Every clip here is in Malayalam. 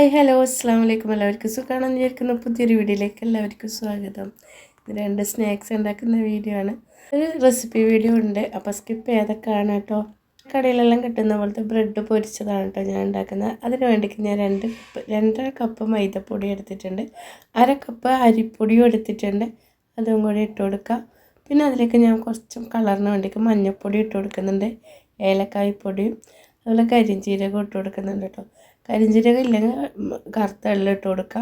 ഹായ് ഹലോ അസ്സാം വലൈക്കും എല്ലാവർക്കും സുഖമാണെന്ന് വിചാരിക്കുന്ന പുതിയൊരു വീഡിയോയിലേക്ക് എല്ലാവർക്കും സ്വാഗതം. രണ്ട് സ്നാക്സ് ഉണ്ടാക്കുന്ന വീഡിയോ ആണ്. ഒരു റെസിപ്പി വീഡിയോ ഉണ്ട്. അപ്പോൾ സ്കിപ്പ് ചെയ്തൊക്കെയാണ് കേട്ടോ. കടയിലെല്ലാം കിട്ടുന്ന പോലത്തെ ബ്രെഡ് പൊരിച്ചതാണ് കേട്ടോ ഞാൻ ഉണ്ടാക്കുന്നത്. അതിന് വേണ്ടിക്ക് ഞാൻ രണ്ട് കപ്പ് രണ്ടര കപ്പ് മൈദപ്പൊടി എടുത്തിട്ടുണ്ട്. അര കപ്പ് അരിപ്പൊടിയും എടുത്തിട്ടുണ്ട്. അതും കൂടി ഇട്ട് കൊടുക്കുക. പിന്നെ അതിലേക്ക് ഞാൻ കുറച്ച് കളറിന് വേണ്ടിക്ക് മഞ്ഞൾപ്പൊടി ഇട്ട് കൊടുക്കുന്നുണ്ട്. ഏലക്കായ് പൊടിയും അതുപോലെ കരിഞ്ചീരകം ഇട്ട് കൊടുക്കുന്നുണ്ട് കേട്ടോ. കരിഞ്ചീരകം ഇല്ലെങ്കിൽ കറുത്ത ഇട്ട് കൊടുക്കുക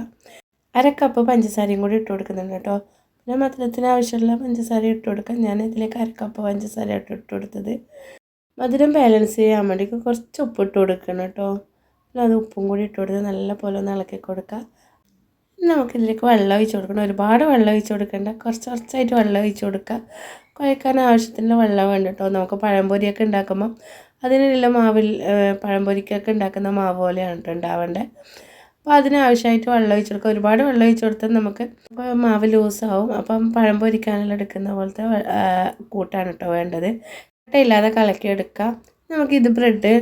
അര കപ്പ് പഞ്ചസാരയും കൂടി ഇട്ട് കൊടുക്കുന്നുണ്ട് കേട്ടോ. പിന്നെ മധുരത്തിന് ആവശ്യമുള്ള പഞ്ചസാര ഇട്ട് കൊടുക്കാം. ഞാൻ ഇതിലേക്ക് അര കപ്പ് പഞ്ചസാര ഇട്ട് ഇട്ട് കൊടുത്തത്. മധുരം ബാലൻസ് ചെയ്യാൻ വേണ്ടി കുറച്ച് ഉപ്പ് ഇട്ട് കൊടുക്കണം കേട്ടോ. പിന്നെ അത് ഉപ്പും കൂടി ഇട്ട് കൊടുത്ത് നല്ല പോലെ ഒന്ന് ഇളക്കി കൊടുക്കുക നമുക്കിതിലേക്ക് വെള്ളം ഒഴിച്ച് കൊടുക്കണം. ഒരുപാട് വെള്ളം ഒഴിച്ച് കൊടുക്കേണ്ട. കുറച്ച് കുറച്ചായിട്ട് വെള്ളം ഒഴിച്ച് കൊടുക്കുക കുഴക്കാൻ ആവശ്യത്തിനുള്ള വെള്ളം വേണ്ട കേട്ടോ. നമുക്ക് പഴംപൊരിയൊക്കെ ഉണ്ടാക്കുമ്പം അതിനുള്ള മാവിൽ പഴംപൊരിക്കൊക്കെ ഉണ്ടാക്കുന്ന മാവ് പോലെയാണ് കേട്ടോ ഉണ്ടാവേണ്ടത് അപ്പോൾ അതിനാവശ്യമായിട്ട് വെള്ളം ഒഴിച്ച് കൊടുക്കുക ഒരുപാട് വെള്ളം ഒഴിച്ച് കൊടുത്താൽ നമുക്ക് മാവ് ലൂസാവും. അപ്പം പഴം എടുക്കുന്ന പോലത്തെ കൂട്ടാണ് കേട്ടോ വേണ്ടത്. കട്ടയില്ലാതെ കലക്കിയെടുക്കാം. നമുക്കിത് ബ്രെഡ്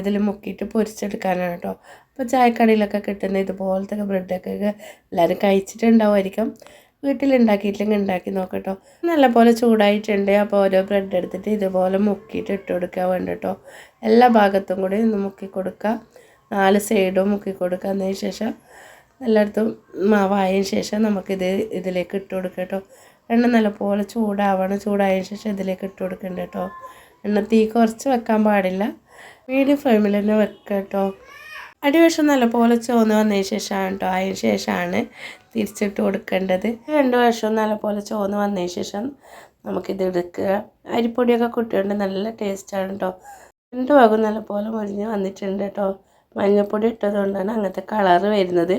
ഇതിൽ മുക്കിയിട്ട് പൊരിച്ചെടുക്കാനാണ് കേട്ടോ അപ്പോൾ ചായക്കടയിലൊക്കെ കിട്ടുന്ന ഇതുപോലത്തെ ബ്രെഡൊക്കെ എല്ലാവരും കഴിച്ചിട്ടുണ്ടാവുമായിരിക്കും. വീട്ടിലുണ്ടാക്കിയിട്ടില്ലെങ്കിൽ ഉണ്ടാക്കി നോക്കട്ടോ. നല്ലപോലെ ചൂടായിട്ടുണ്ട്. അപ്പോൾ ഓരോ ബ്രെഡ് എടുത്തിട്ട് ഇതുപോലെ മുക്കിയിട്ട് ഇട്ട് കൊടുക്കുക വേണ്ട കേട്ടോ എല്ലാ ഭാഗത്തും കൂടി ഒന്ന് മുക്കി കൊടുക്കുക. നാല് സൈഡും മുക്കി കൊടുക്കുക. അതിന് ശേഷം എല്ലായിടത്തും മാവായതിന് ശേഷം നമുക്കിത് ഇതിലേക്ക് ഇട്ട് കൊടുക്കുക കേട്ടോ എണ്ണ നല്ലപോലെ ചൂടാവണം. ചൂടായതിന് ശേഷം ഇതിലേക്ക് ഇട്ട് കൊടുക്കണ്ട കേട്ടോ എണ്ണ തീ കുറച്ച് വെക്കാൻ പാടില്ല. മീഡിയം ഫ്ലെയിമിൽ തന്നെ വെക്കുക കേട്ടോ അടിവശം നല്ലപോലെ ചുവന്ന് വന്നതിന് ശേഷമാണ് കേട്ടോ അതിന് ശേഷമാണ് തിരിച്ചിട്ട് കൊടുക്കേണ്ടത്. രണ്ട് വശവും നല്ലപോലെ ചുവന്ന് വന്നതിന് ശേഷം നമുക്കിത് എടുക്കുക. അരിപ്പൊടിയൊക്കെ കുട്ടിയുണ്ട് നല്ല ടേസ്റ്റാണ് കേട്ടോ രണ്ട് ഭാഗം നല്ലപോലെ മുരിഞ്ഞ് വന്നിട്ടുണ്ട് കേട്ടോ മഞ്ഞൾപ്പൊടി ഇട്ടതുകൊണ്ടാണ് അങ്ങനത്തെ കളറ് വരുന്നത്.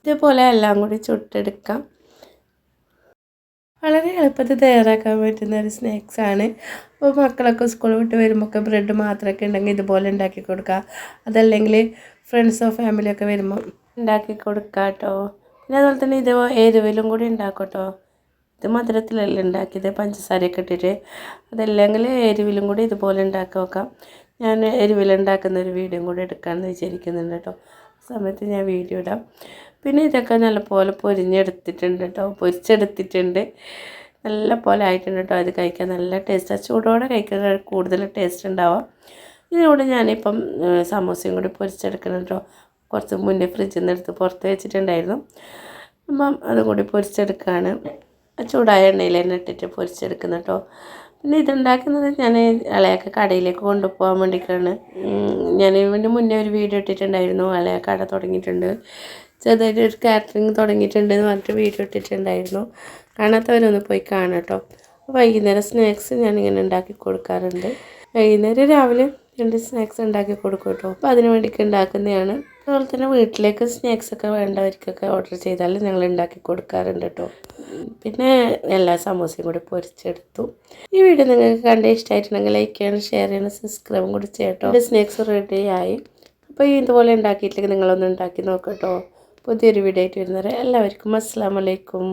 ഇതേപോലെ എല്ലാം കൂടി ചുട്ടെടുക്കാം. വളരെ എളുപ്പത്തിൽ തയ്യാറാക്കാൻ പറ്റുന്ന ഒരു സ്നാക്സാണ് അപ്പോൾ മക്കളൊക്കെ സ്കൂൾ വിട്ട് വരുമ്പോൾ ഒക്കെ ബ്രെഡ് മാത്രമൊക്കെ ഉണ്ടെങ്കിൽ ഇതുപോലെ ഉണ്ടാക്കി കൊടുക്കുക. അതല്ലെങ്കിൽ ഫ്രണ്ട്സോ ഫാമിലിയൊക്കെ വരുമ്പോൾ ഉണ്ടാക്കി കൊടുക്കുക കേട്ടോ. പിന്നെ അതുപോലെ തന്നെ ഇത് എരിവിലും കൂടി ഉണ്ടാക്കും കേട്ടോ. ഇത് മധുരത്തിലല്ല ഉണ്ടാക്കിയത്? പഞ്ചസാരയൊക്കെ ഇട്ടിട്ട്. അതല്ലെങ്കിൽ എരിവിലും കൂടി ഇതുപോലെ ഉണ്ടാക്കി നോക്കാം. ഞാൻ എരിവിലുണ്ടാക്കുന്ന ഒരു വീഡിയോ കൂടി എടുക്കാമെന്ന് വിചാരിക്കുന്നുണ്ട് കേട്ടോ. സമയത്ത് ഞാൻ വീഡിയോ ഇടാം. പിന്നെ ഇതൊക്കെ നല്ലപോലെ പൊരിഞ്ഞെടുത്തിട്ടുണ്ട് കേട്ടോ പൊരിച്ചെടുത്തിട്ടുണ്ട്. നല്ല പോലെ ആയിട്ടുണ്ട് കേട്ടോ അത് കഴിക്കാൻ നല്ല ടേസ്റ്റാണ് ചൂടോടെ കഴിക്കാൻ കൂടുതൽ ടേസ്റ്റ് ഉണ്ടാവാം. ഇതിനോട് ഞാനിപ്പം സമോസയും കൂടി പൊരിച്ചെടുക്കണം കേട്ടോ കുറച്ച് മുന്നേ ഫ്രിഡ്ജിൽ നിന്ന് എടുത്ത് പുറത്ത് വെച്ചിട്ടുണ്ടായിരുന്നു. അപ്പം അതും കൂടി പൊരിച്ചെടുക്കുകയാണ് ചൂടായ എണ്ണയിൽ തന്നെ ഇട്ടിട്ട് പൊരിച്ചെടുക്കുന്ന കേട്ടോ പിന്നെ ഇതുണ്ടാക്കുന്നത് ഞാൻ ഇളയൊക്കെ കടയിലേക്ക് കൊണ്ടുപോകാൻ വേണ്ടിയിട്ടാണ്. ഞാൻ ഇതിന് മുന്നേ ഒരു വീഡിയോ ഇട്ടിട്ടുണ്ടായിരുന്നു അല്ലെ കട തുടങ്ങിയിട്ടുണ്ട്. ചെറുതായിട്ട് ഒരു കാറ്ററിങ് തുടങ്ങിയിട്ടുണ്ട് എന്ന് പറഞ്ഞിട്ട് വീഡിയോ ഇട്ടിട്ടുണ്ടായിരുന്നു. കാണാത്തവരൊന്ന് പോയി കാണാം കേട്ടോ. വൈകുന്നേരം സ്നാക്സ് ഞാനിങ്ങനെ ഉണ്ടാക്കി കൊടുക്കാറുണ്ട്. വൈകുന്നേരം രാവിലെ രണ്ട് സ്നാക്സ് ഉണ്ടാക്കി കൊടുക്കും കേട്ടോ. അപ്പോൾ അതിന് വേണ്ടിയിട്ട് ഉണ്ടാക്കുന്നതാണ് അതുപോലെ തന്നെ വീട്ടിലേക്ക് സ്നാക്സ് ഒക്കെ വേണ്ടവർക്കൊക്കെ ഓർഡർ ചെയ്താൽ ഞങ്ങൾ ഉണ്ടാക്കി കൊടുക്കാറുണ്ട് കേട്ടോ പിന്നെ എല്ലാ സമോസയും കൂടി പൊരിച്ചെടുത്തു. ഈ വീഡിയോ നിങ്ങൾക്ക് കണ്ട് ഇഷ്ടമായിട്ടുണ്ടെങ്കിൽ ലൈക്ക് ചെയ്യണം ഷെയർ ചെയ്യണം സബ്സ്ക്രൈബും കൂടി ചെയ്യട്ടോ സ്നാക്സ് റെഡി ആയി. അപ്പോൾ ഇതുപോലെ ഉണ്ടാക്കിയിട്ടില്ലെങ്കിൽ നിങ്ങളൊന്ന് ഉണ്ടാക്കി നോക്കട്ടോ പുതിയൊരു വീഡിയോ ആയിട്ട് വരുന്നവരെ എല്ലാവർക്കും അസ്സാം വലൈക്കും